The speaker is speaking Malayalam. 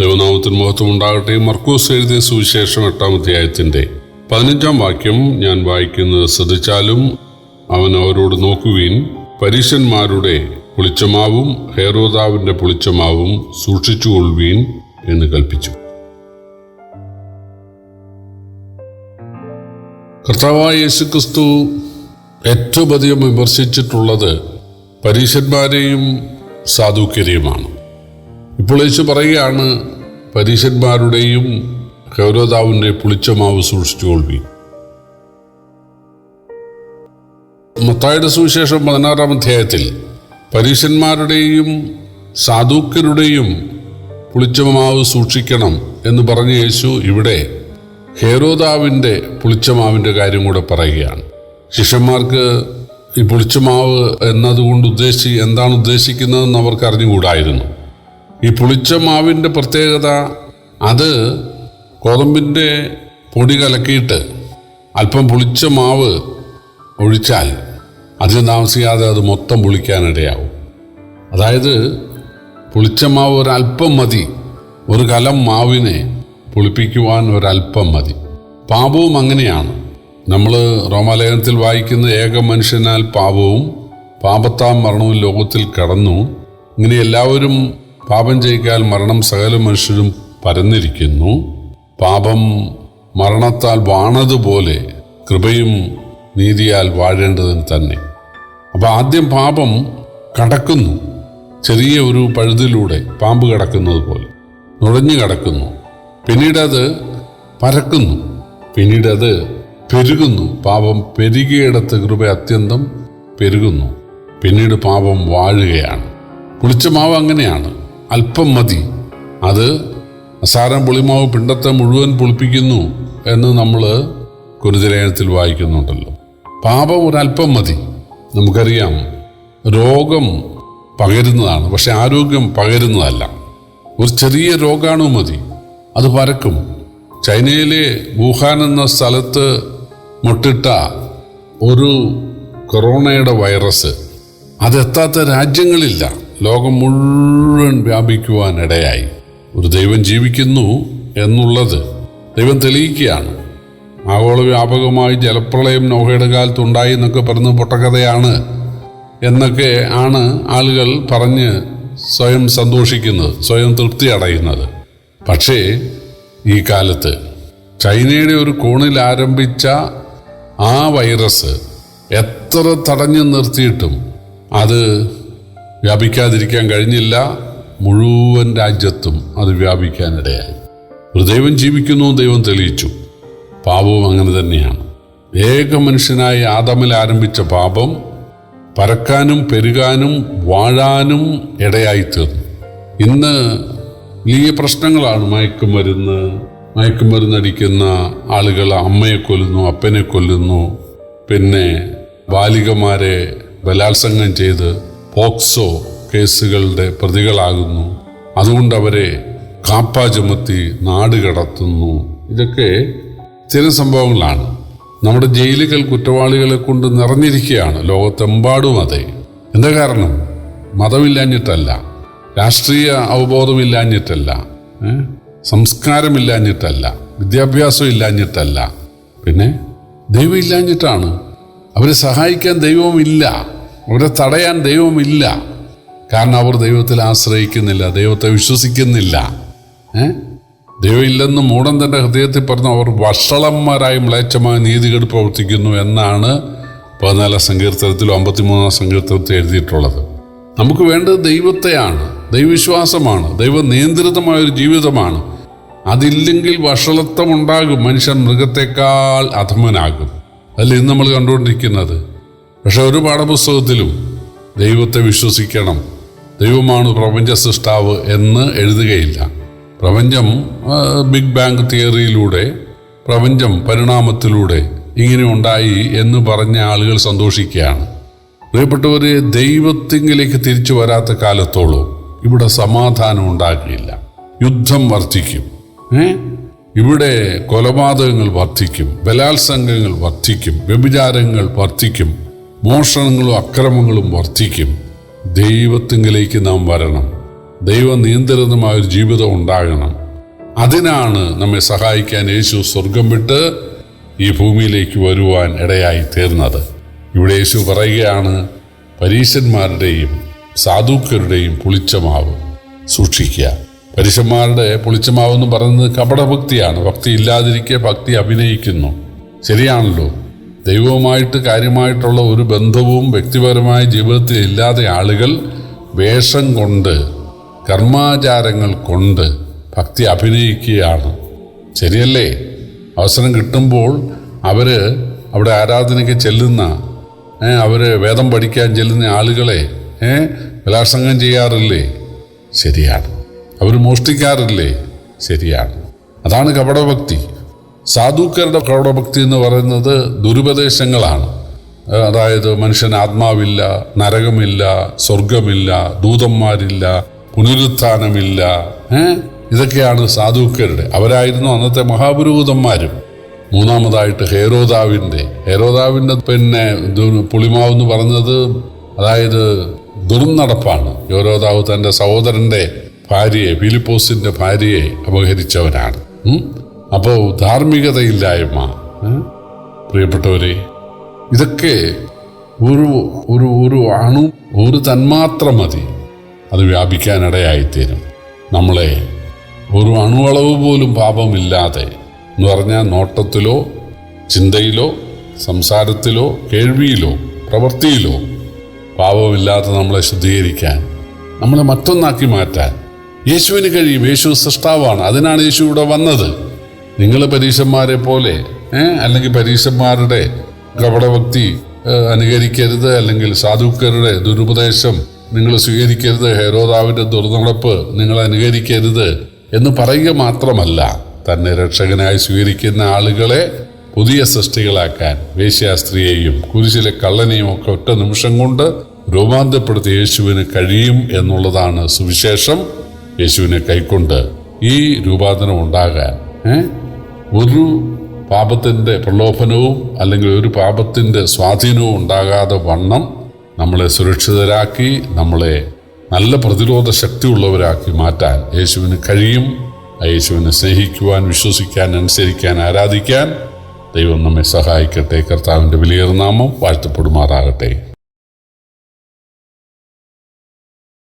ദൈവനാമത്തിന് മഹത്വം ഉണ്ടാകട്ടെ മർക്കൂസ് എഴുതിയ സുവിശേഷം എട്ടാം അധ്യായത്തിന്റെ പതിനഞ്ചാം വാക്യം ഞാൻ വായിക്കുന്നത് ശ്രദ്ധിച്ചാലും അവൻ അവരോട് നോക്കുവീൻ. പരീശന്മാരുടെ പുളിച്ചമാവും ഹേറോദാവിന്റെ പുളിച്ചമാവും സൂക്ഷിച്ചുകൊള്ളുവീൻ എന്ന് കൽപ്പിച്ചു. കർത്താവായ യേശുക്രിസ്തു ഏറ്റവും അധികം വിമർശിച്ചിട്ടുള്ളത് പരീശന്മാരെയും സാധുക്യരെയുമാണ്. ഇപ്പോൾ യേശു പറയുകയാണ് പരീശന്മാരുടെയും ഗൗരവതാവിന്റെ പുളിച്ചമാവ് സൂക്ഷിച്ചുകൊള്ളി മത്തായുടെ സുവിശേഷം പതിനാറാം അധ്യായത്തിൽ പരീശന്മാരുടെയും സാധുക്കരുടെയും പുളിച്ചമാവ് സൂക്ഷിക്കണം എന്ന് പറഞ്ഞ യേശു ഇവിടെ ഹേരോദാവിന്റെ പുളിച്ചമാവിന്റെ കാര്യം കൂടെ പറയുകയാണ്. ശിഷ്യന്മാർക്ക് ഈ പുളിച്ചമാവ് എന്നതുകൊണ്ട് ഉദ്ദേശി എന്താണ് ഉദ്ദേശിക്കുന്നതെന്ന് അവർക്ക് അറിഞ്ഞുകൂടായിരുന്നു. ഈ പുളിച്ച മാവിന്റെ പ്രത്യേകത അത് ഗോതമ്പിന്റെ പൊടി കലക്കിയിട്ട് അല്പം പുളിച്ച മാവ് ഒഴിച്ചാൽ അധികം താമസിക്കാതെ അത് മൊത്തം പുളിക്കാനിടയാവും. അതായത് പുളിച്ച മാവ് ഒരല്പം മതി ഒരു കലം മാവിനെ പുളിപ്പിക്കുവാൻ ഒരല്പം മതി. പാപവും അങ്ങനെയാണ്. നമ്മൾ റോമാലേഖനത്തിൽ വായിക്കുന്ന ഏക മനുഷ്യനാൽ പാപവും പാപത്താം മരണവും ലോകത്തിൽ കടന്നു. ഇങ്ങനെ എല്ലാവരും പാപം ചെയ്യിക്കാൽ മരണം സകല മനുഷ്യരും പരന്നിരിക്കുന്നു. പാപം മരണത്താൽ വാണതുപോലെ കൃപയും നീതിയാൽ വാഴേണ്ടതിന് തന്നെ. അപ്പം ആദ്യം പാപം കടക്കുന്നു. ചെറിയ ഒരു പഴുതിലൂടെ പാമ്പ് കടക്കുന്നത് പോലെ നുഴഞ്ഞു കടക്കുന്നു. പിന്നീട് അത് പരക്കുന്നു. പിന്നീട് അത് പെരുകുന്നു. പാപം പെരുകിയിടത്ത് കൃപ അത്യന്തം പെരുകുന്നു. പിന്നീട് പാപം വാഴുകയാണ്. പുളിച്ച മാവ് അങ്ങനെയാണ്. അല്പം മതി. അത് അസാരം പുളിമാവ് പിണ്ടത്തെ മുഴുവൻ പുളിപ്പിക്കുന്നു എന്ന് നമ്മൾ കുരുതിലേനത്തിൽ വായിക്കുന്നുണ്ടല്ലോ. പാപം ഒരല്പം മതി. നമുക്കറിയാം രോഗം പകരുന്നതാണ്. പക്ഷെ ആരോഗ്യം പകരുന്നതല്ല. ഒരു ചെറിയ രോഗാണു മതി. അത് പരക്കും. ചൈനയിലെ വുഹാൻ എന്ന സ്ഥലത്ത് മുട്ടിട്ട ഒരു കൊറോണയുടെ വൈറസ് അതെത്താത്ത രാജ്യങ്ങളില്ല. ലോകം മുഴുവൻ വ്യാപിക്കുവാനിടയായി ഒരു ദൈവം ജീവിക്കുന്നു എന്നുള്ളത് ദൈവം തെളിയിക്കുകയാണ്. ആഗോള വ്യാപകമായി ജലപ്രളയം നോഹയുടെ കാലത്തുണ്ടായി എന്നൊക്കെ പറഞ്ഞ് പൊട്ടക്കഥയാണ് എന്നൊക്കെ ആണ് ആളുകൾ പറഞ്ഞ് സ്വയം സന്തോഷിക്കുന്നത് സ്വയം തൃപ്തി അടയുന്നത്. പക്ഷേ ഈ കാലത്ത് ചൈനയുടെ ഒരു കോണിൽ ആരംഭിച്ച ആ വൈറസ് എത്ര തടഞ്ഞു നിർത്തിയിട്ടും അത് വ്യാപിക്കാതിരിക്കാൻ കഴിഞ്ഞില്ല. മുഴുവൻ രാജ്യത്തും അത് വ്യാപിക്കാനിടയായി. ഒരു ദൈവം ജീവിക്കുന്നു ദൈവം തെളിയിച്ചു. പാപവും അങ്ങനെ തന്നെയാണ്. ഏക മനുഷ്യനായി ആദമിൽ ആരംഭിച്ച പാപം പരക്കാനും പെരുകാനും വാഴാനും ഇടയായിത്തീർന്നു. ഇന്ന് വലിയ പ്രശ്നങ്ങളാണ് മയക്കുമരുന്ന് മയക്കുമരുന്നടിക്കുന്ന ആളുകൾ അമ്മയെ കൊല്ലുന്നു അപ്പനെ കൊല്ലുന്നു. പിന്നെ ബാലികമാരെ ബലാത്സംഗം ചെയ്ത് പോക്സോ കേസുകളുടെ പ്രതികളാകുന്നു. അതുകൊണ്ട് അവരെ കാപ്പ ചുമത്തി നാട് കടത്തുന്നു. ഇതൊക്കെ ചില സംഭവങ്ങളാണ്. നമ്മുടെ ജയിലുകൾ കുറ്റവാളികളെ കൊണ്ട് നിറഞ്ഞിരിക്കുകയാണ്. ലോകത്തെമ്പാടും അതെ. എന്താ കാരണം? മതമില്ലാഞ്ഞിട്ടല്ല. രാഷ്ട്രീയ അവബോധമില്ലാഞ്ഞിട്ടല്ല? സംസ്കാരമില്ലാഞ്ഞിട്ടല്ല. വിദ്യാഭ്യാസം ഇല്ലാഞ്ഞിട്ടല്ല. പിന്നെ ദൈവം ഇല്ലാഞ്ഞിട്ടാണ്. അവരെ സഹായിക്കാൻ ദൈവമില്ല അവരെ തടയാൻ ദൈവമില്ല. കാരണം അവർ ദൈവത്തിൽ ആശ്രയിക്കുന്നില്ല ദൈവത്തെ വിശ്വസിക്കുന്നില്ല. ഏ? ദൈവം ഇല്ലെന്ന് മൂടൻ തന്റെ ഹൃദയത്തിൽ പറഞ്ഞു അവർ വഷളന്മാരായി മ്ലേച്ഛമായ നീതികേട് പ്രവർത്തിക്കുന്നു എന്നാണ് പതിനാലാം സങ്കീർത്തനത്തിലും അമ്പത്തിമൂന്നാം സങ്കീർത്തനത്തിൽ എഴുതിയിട്ടുള്ളത്. നമുക്ക് വേണ്ടത് ദൈവത്തെയാണ് ദൈവവിശ്വാസമാണ് ദൈവ നിയന്ത്രിതമായ ഒരു ജീവിതമാണ്. അതില്ലെങ്കിൽ വഷളത്വം ഉണ്ടാകും മനുഷ്യൻ മൃഗത്തെക്കാൾ അധമനാകും. അതിൽ ഇന്ന് നമ്മൾ കണ്ടുകൊണ്ടിരിക്കുന്നത് പക്ഷെ ഒരു പാഠപുസ്തകത്തിലും ദൈവത്തെ വിശ്വസിക്കണം. ദൈവമാണ് പ്രപഞ്ച സൃഷ്ടാവ് എന്ന് എഴുതുകയില്ല. പ്രപഞ്ചം ബിഗ് ബാങ് തിയറിയിലൂടെ പ്രപഞ്ചം പരിണാമത്തിലൂടെ ഇങ്ങനെ ഉണ്ടായി എന്ന് പറഞ്ഞ ആളുകൾ സന്തോഷിക്കുകയാണ്. പ്രിയപ്പെട്ടവരെ ദൈവത്തിങ്കിലേക്ക് തിരിച്ചു വരാത്ത കാലത്തോളം ഇവിടെ സമാധാനം ഉണ്ടാകില്ല യുദ്ധം വർദ്ധിക്കും ഇവിടെ കൊലപാതകങ്ങൾ വർദ്ധിക്കും ബലാത്സംഗങ്ങൾ വർദ്ധിക്കും വ്യഭിചാരങ്ങൾ വർദ്ധിക്കും മോഷണങ്ങളും അക്രമങ്ങളും വർദ്ധിക്കും ദൈവത്തിങ്കിലേക്ക് നാം വരണം. ദൈവ നിയന്ത്രിതമായ ഒരു ജീവിതം ഉണ്ടാകണം. അതിനാണ് നമ്മെ സഹായിക്കാൻ യേശു സ്വർഗം വിട്ട് ഈ ഭൂമിയിലേക്ക് വരുവാൻ ഇടയായി തീർന്നത്. ഇവിടെ യേശു പറയുകയാണ് പരീശന്മാരുടെയും സാധുക്കരുടെയും പുളിച്ചമാവ് സൂക്ഷിക്കുക. പരീശന്മാരുടെ പുളിച്ചമാവ് എന്ന് പറയുന്നത് കപടഭക്തിയാണ്. ഭക്തി ഇല്ലാതിരിക്കെ ഭക്തി അഭിനയിക്കുന്നു. ശരിയാണല്ലോ. ദൈവവുമായിട്ട് കാര്യമായിട്ടുള്ള ഒരു ബന്ധവും വ്യക്തിപരമായ ജീവിതത്തിൽ ഇല്ലാതെ ആളുകൾ വേഷം കൊണ്ട് കർമാചാരങ്ങൾ കൊണ്ട് ഭക്തി അഭിനയിക്കുകയാണ്. ശരിയല്ലേ? അവസരം കിട്ടുമ്പോൾ അവർ അവിടെ ആരാധനയ്ക്ക് ചെല്ലുന്ന അവർ വേദം പഠിക്കാൻ ചെല്ലുന്ന ആളുകളെ ബലാത്സംഗം ചെയ്യാറില്ലേ? ശരിയാണ്. അവർ മോഷ്ടിക്കാറില്ലേ? ശരിയാണ്. അതാണ് കപടഭക്തി. സാധുക്കരുടെ പ്രൗഢഭക്തി എന്ന് പറയുന്നത് ദുരുപദേശങ്ങളാണ്. അതായത് മനുഷ്യൻ ആത്മാവില്ല നരകമില്ല സ്വർഗമില്ല ദൂതന്മാരില്ല പുനരുത്ഥാനമില്ല ഇതൊക്കെയാണ് സാധുക്കരുടെ അവരായിരുന്നു അന്നത്തെ മഹാപുരോഹിതന്മാരും. മൂന്നാമതായിട്ട് ഹേരോദാവിന്റെ. ഹേരോദാവിന്റെ പിന്നെ പുളിമാവ് എന്ന് പറഞ്ഞത് അതായത് ദുർനടപ്പാണ്. ഹേരോദാവ് തന്റെ സഹോദരന്റെ ഭാര്യയെ ഫിലിപ്പോസിന്റെ ഭാര്യയെ അപഹരിച്ചവനാണ്? അപ്പോൾ ധാർമ്മികതയില്ലായ്മ പ്രിയപ്പെട്ടവരെ ഇതൊക്കെ ഒരു ഒരു ഒരു അണു ഒരു തന്മാത്ര മതി. അത് വ്യാപിക്കാനിടയായിത്തീരും. നമ്മളെ ഒരു അണുവളവ് പോലും പാപമില്ലാതെ എന്ന് പറഞ്ഞാൽ നോട്ടത്തിലോ ചിന്തയിലോ സംസാരത്തിലോ കേൾവിയിലോ പ്രവൃത്തിയിലോ പാപമില്ലാതെ നമ്മളെ ശുദ്ധീകരിക്കാൻ നമ്മളെ മറ്റൊന്നാക്കി മാറ്റാൻ. യേശുവിന് കഴിയും. യേശു സൃഷ്ടാവാണ്. അതിനാണ് യേശു ഇവിടെ വന്നത്. നിങ്ങൾ പരീശന്മാരെ പോലെ അല്ലെങ്കിൽ പരീശന്മാരുടെ കപടഭക്തി അനുകരിക്കരുത് അല്ലെങ്കിൽ സാധുക്കരുടെ ദുരുപദേശം നിങ്ങൾ സ്വീകരിക്കരുത് ഹേരോദാവിന്റെ ദുർനടപ്പ് നിങ്ങൾ അനുകരിക്കരുത് എന്ന് പറയുക മാത്രമല്ല തന്നെ രക്ഷകനായി സ്വീകരിക്കുന്ന ആളുകളെ പുതിയ സൃഷ്ടികളാക്കാൻ വേശ്യാസ്ത്രീയെയും കുരിശിലെ കള്ളനെയും ഒക്കെ ഒറ്റ നിമിഷം കൊണ്ട് രൂപാന്തരപ്പെടുത്തി യേശുവിന് കഴിയും എന്നുള്ളതാണ് സുവിശേഷം യേശുവിനെ കൈക്കൊണ്ട് ഈ രൂപാന്തരം ഉണ്ടാകാൻ ഏ? ഒരു പാപത്തിന്റെ പ്രലോഭനവും അല്ലെങ്കിൽ ഒരു പാപത്തിന്റെ സ്വാധീനവും ഉണ്ടാകാതെ വണ്ണം നമ്മളെ സുരക്ഷിതരാക്കി നമ്മളെ നല്ല പ്രതിരോധ ശക്തി ഉള്ളവരാക്കി മാറ്റാൻ യേശുവിന് കഴിയും. യേശുവിനെ സ്നേഹിക്കുവാൻ വിശ്വസിക്കാൻ അനുസരിക്കാൻ ആരാധിക്കാൻ ദൈവം നമ്മെ സഹായിക്കട്ടെ. കർത്താവിന്റെ വലിയ നാമം വാഴ്ത്തപ്പെടുമാറാകട്ടെ.